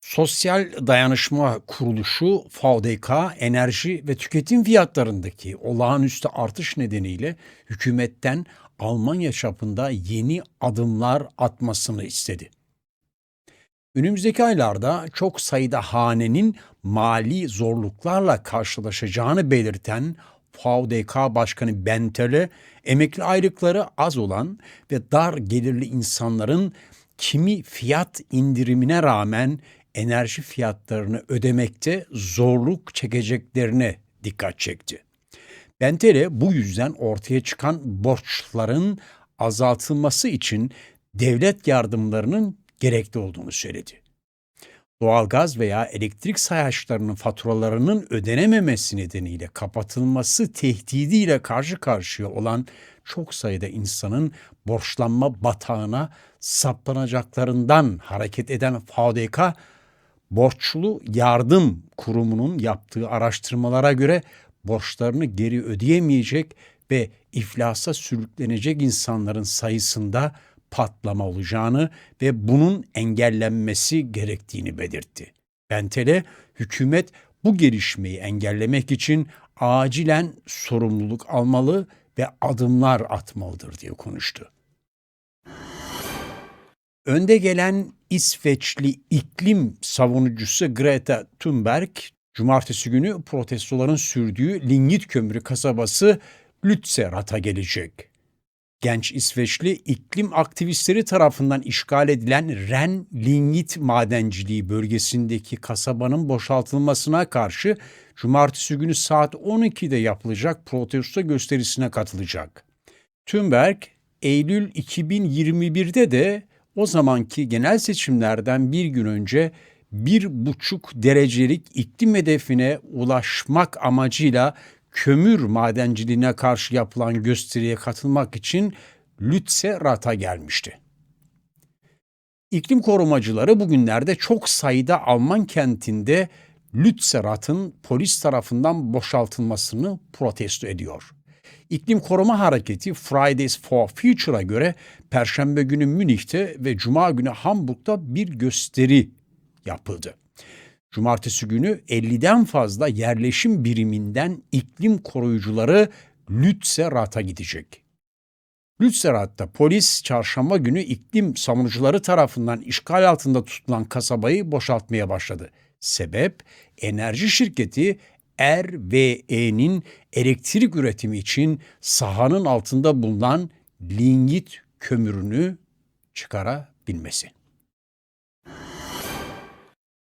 Sosyal Dayanışma Kuruluşu VDK enerji ve tüketim fiyatlarındaki olağanüstü artış nedeniyle hükümetten Almanya çapında yeni adımlar atmasını istedi. Önümüzdeki aylarda çok sayıda hanenin mali zorluklarla karşılaşacağını belirten VDK Başkanı Bentele, emekli aylıkları az olan ve dar gelirli insanların kimi fiyat indirimine rağmen enerji fiyatlarını ödemekte zorluk çekeceklerine dikkat çekti. Bentele bu yüzden ortaya çıkan borçların azaltılması için devlet yardımlarının gerekli olduğunu söyledi. Doğalgaz veya elektrik sayaçlarının faturalarının ödenememesi nedeniyle kapatılması tehdidiyle karşı karşıya olan çok sayıda insanın borçlanma batağına saplanacaklarından hareket eden FADK, Borçlu Yardım Kurumu'nun yaptığı araştırmalara göre borçlarını geri ödeyemeyecek ve iflasa sürüklenecek insanların sayısında patlama olacağını ve bunun engellenmesi gerektiğini belirtti. Bentele, hükümet bu gelişmeyi engellemek için acilen sorumluluk almalı ve adımlar atmalıdır diye konuştu. Önde gelen İsveçli iklim savunucusu Greta Thunberg, cumartesi günü protestoların sürdüğü lignit kömürü kasabası Lützerat'a gelecek. Genç İsveçli iklim aktivistleri tarafından işgal edilen Ren lignit madenciliği bölgesindeki kasabanın boşaltılmasına karşı cumartesi günü saat 12'de yapılacak protesto gösterisine katılacak. Thunberg, Eylül 2021'de de o zamanki genel seçimlerden bir gün önce bir buçuk derecelik iklim hedefine ulaşmak amacıyla kömür madenciliğine karşı yapılan gösteriye katılmak için Lützerat'a gelmişti. İklim korumacıları bugünlerde çok sayıda Alman kentinde Lützerat'ın polis tarafından boşaltılmasını protesto ediyor. İklim Koruma Hareketi Fridays for Future'a göre Perşembe günü Münih'te ve Cuma günü Hamburg'da bir gösteri yapıldı. Cumartesi günü 50'den fazla yerleşim biriminden iklim koruyucuları Lützerat'a gidecek. Lützerat'ta polis çarşamba günü iklim savunucuları tarafından işgal altında tutulan kasabayı boşaltmaya başladı. Sebep enerji şirketi RWE'nin elektrik üretimi için sahanın altında bulunan lignit kömürünü çıkarabilmesi.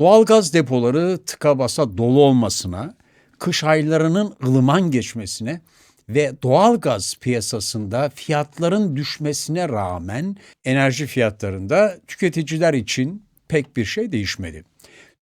Doğalgaz depoları tıka basa dolu olmasına, kış aylarının ılıman geçmesine ve doğalgaz piyasasında fiyatların düşmesine rağmen enerji fiyatlarında tüketiciler için pek bir şey değişmedi.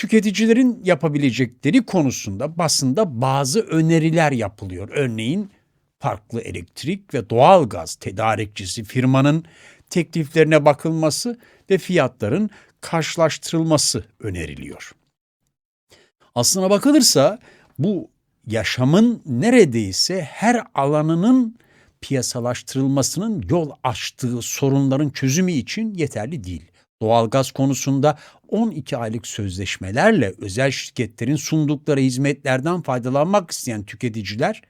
Tüketicilerin yapabilecekleri konusunda basında bazı öneriler yapılıyor. Örneğin farklı elektrik ve doğalgaz tedarikçisi firmanın tekliflerine bakılması ve fiyatların karşılaştırılması öneriliyor. Aslına bakılırsa bu yaşamın neredeyse her alanının piyasalaştırılmasının yol açtığı sorunların çözümü için yeterli değil. Doğalgaz konusunda 12 aylık sözleşmelerle özel şirketlerin sundukları hizmetlerden faydalanmak isteyen tüketiciler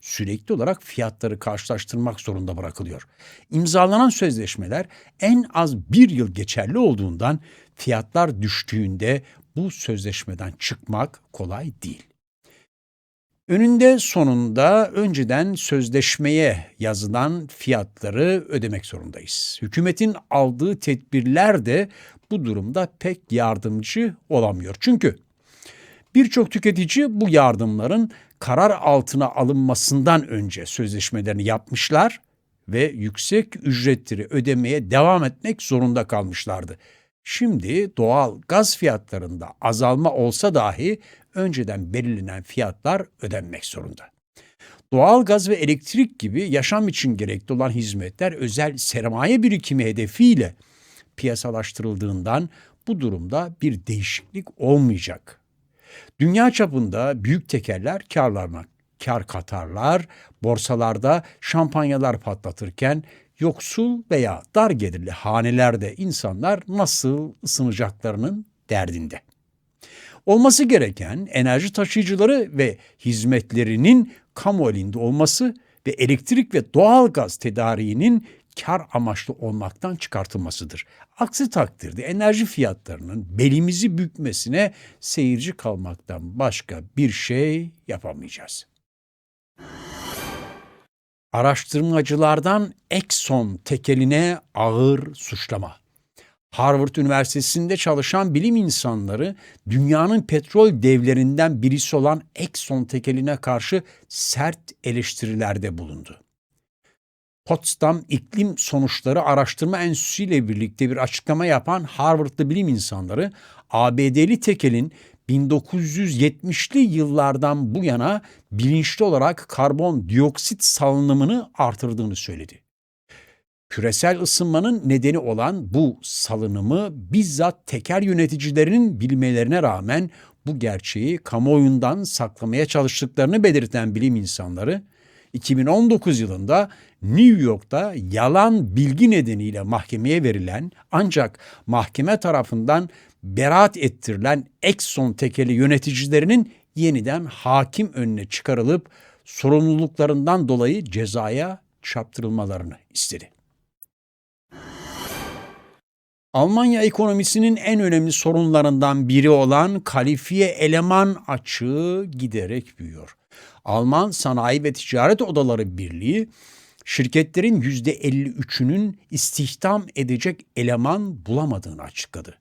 sürekli olarak fiyatları karşılaştırmak zorunda bırakılıyor. İmzalanan sözleşmeler en az bir yıl geçerli olduğundan fiyatlar düştüğünde bu sözleşmeden çıkmak kolay değil. Önünde sonunda önceden sözleşmeye yazılan fiyatları ödemek zorundayız. Hükümetin aldığı tedbirler de bu durumda pek yardımcı olamıyor. Çünkü birçok tüketici bu yardımların karar altına alınmasından önce sözleşmelerini yapmışlar ve yüksek ücretleri ödemeye devam etmek zorunda kalmışlardı. Şimdi doğal gaz fiyatlarında azalma olsa dahi önceden belirlenen fiyatlar ödenmek zorunda. Doğal gaz ve elektrik gibi yaşam için gerekli olan hizmetler özel sermaye birikimi hedefiyle piyasalaştırıldığından bu durumda bir değişiklik olmayacak. Dünya çapında büyük tekerler karlarına kar katarlar, borsalarda şampanyalar patlatırken yoksul veya dar gelirli hanelerde insanlar nasıl ısınacaklarının derdinde. Olması gereken enerji taşıyıcıları ve hizmetlerinin kamu elinde olması ve elektrik ve doğal gaz tedariğinin kar amaçlı olmaktan çıkartılmasıdır. Aksi takdirde enerji fiyatlarının belimizi bükmesine seyirci kalmaktan başka bir şey yapamayacağız. Araştırmacılardan Exxon tekeline ağır suçlama. Harvard Üniversitesi'nde çalışan bilim insanları dünyanın petrol devlerinden birisi olan Exxon tekeline karşı sert eleştirilerde bulundu. Potsdam İklim Sonuçları Araştırma Enstitüsü ile birlikte bir açıklama yapan Harvard'lı bilim insanları ABD'li tekelin 1970'li yıllardan bu yana bilinçli olarak karbon dioksit salınımını artırdığını söyledi. Küresel ısınmanın nedeni olan bu salınımı bizzat teker yöneticilerinin bilmelerine rağmen bu gerçeği kamuoyundan saklamaya çalıştıklarını belirten bilim insanları 2019 yılında New York'ta yalan bilgi nedeniyle mahkemeye verilen ancak mahkeme tarafından beraat ettirilen Exxon tekeli yöneticilerinin yeniden hakim önüne çıkarılıp sorumluluklarından dolayı cezaya çarptırılmalarını istedi. Almanya ekonomisinin en önemli sorunlarından biri olan kalifiye eleman açığı giderek büyüyor. Alman Sanayi ve Ticaret Odaları Birliği şirketlerin %53'ünün istihdam edecek eleman bulamadığını açıkladı.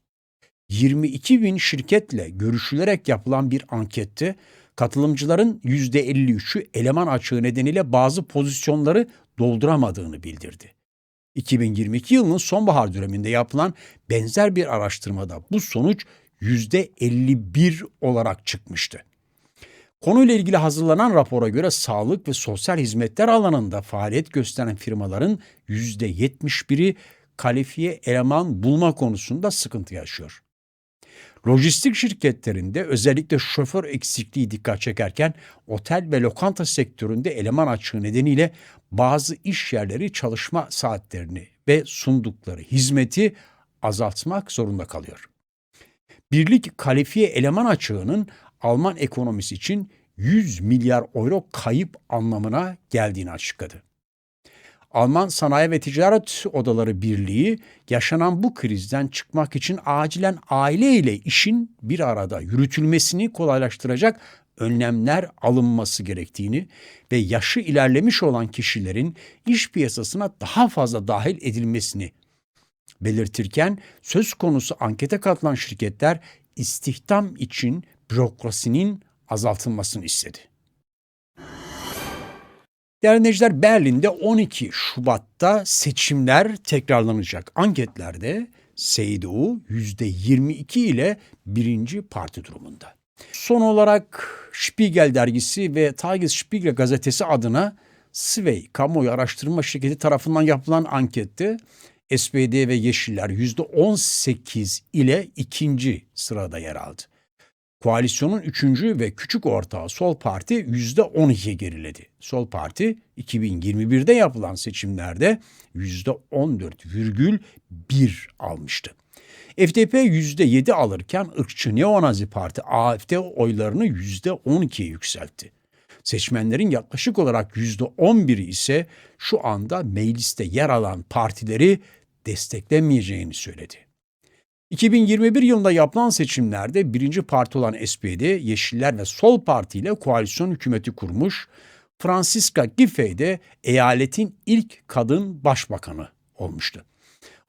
22 bin şirketle görüşülerek yapılan bir ankette katılımcıların %53'ü eleman açığı nedeniyle bazı pozisyonları dolduramadığını bildirdi. 2022 yılının sonbahar döneminde yapılan benzer bir araştırmada bu sonuç %51 olarak çıkmıştı. Konuyla ilgili hazırlanan rapora göre sağlık ve sosyal hizmetler alanında faaliyet gösteren firmaların %71'i kalifiye eleman bulma konusunda sıkıntı yaşıyor. Lojistik şirketlerinde özellikle şoför eksikliği dikkat çekerken otel ve lokanta sektöründe eleman açığı nedeniyle bazı iş yerleri çalışma saatlerini ve sundukları hizmeti azaltmak zorunda kalıyor. Birlik kalifiye eleman açığının Alman ekonomisi için 100 milyar euro kayıp anlamına geldiğini açıkladı. Alman Sanayi ve Ticaret Odaları Birliği yaşanan bu krizden çıkmak için acilen aile ile işin bir arada yürütülmesini kolaylaştıracak önlemler alınması gerektiğini ve yaşı ilerlemiş olan kişilerin iş piyasasına daha fazla dahil edilmesini belirtirken söz konusu ankete katılan şirketler istihdam için bürokrasinin azaltılmasını istedi. Değerli dinleyiciler Berlin'de 12 Şubat'ta seçimler tekrarlanacak. Anketlerde CDU %22 ile birinci parti durumunda. Son olarak Spiegel dergisi ve Tagesspiegel gazetesi adına Sway kamuoyu araştırma şirketi tarafından yapılan ankette SPD ve Yeşiller %18 ile ikinci sırada yer aldı. Koalisyonun üçüncü ve küçük ortağı Sol Parti %12'ye geriledi. Sol Parti 2021'de yapılan seçimlerde %14,1 almıştı. FDP %7 alırken ırkçı Neonazi Parti AFD oylarını %12'ye yükseltti. Seçmenlerin yaklaşık olarak %11'i ise şu anda mecliste yer alan partileri desteklemeyeceğini söyledi. 2021 yılında yapılan seçimlerde birinci parti olan SPD, Yeşiller ve Sol Parti ile koalisyon hükümeti kurmuş, Francisca Giffey de eyaletin ilk kadın başbakanı olmuştu.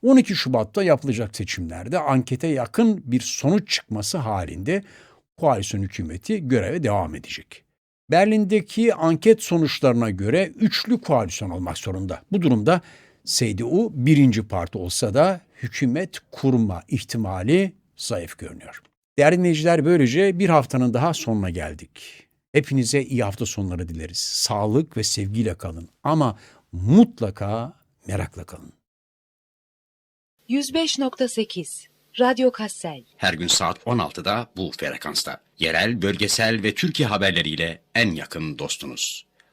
12 Şubat'ta yapılacak seçimlerde ankete yakın bir sonuç çıkması halinde koalisyon hükümeti göreve devam edecek. Berlin'deki anket sonuçlarına göre üçlü koalisyon olmak zorunda. Bu durumda CDU birinci parti olsa da hükümet kurma ihtimali zayıf görünüyor. Değerli dinleyiciler böylece bir haftanın daha sonuna geldik. Hepinize iyi hafta sonları dileriz. Sağlık ve sevgiyle kalın ama mutlaka merakla kalın. 105.8 Radyo Kassel Her gün saat 16'da bu frekansta. Yerel, bölgesel ve Türkiye haberleriyle en yakın dostunuz.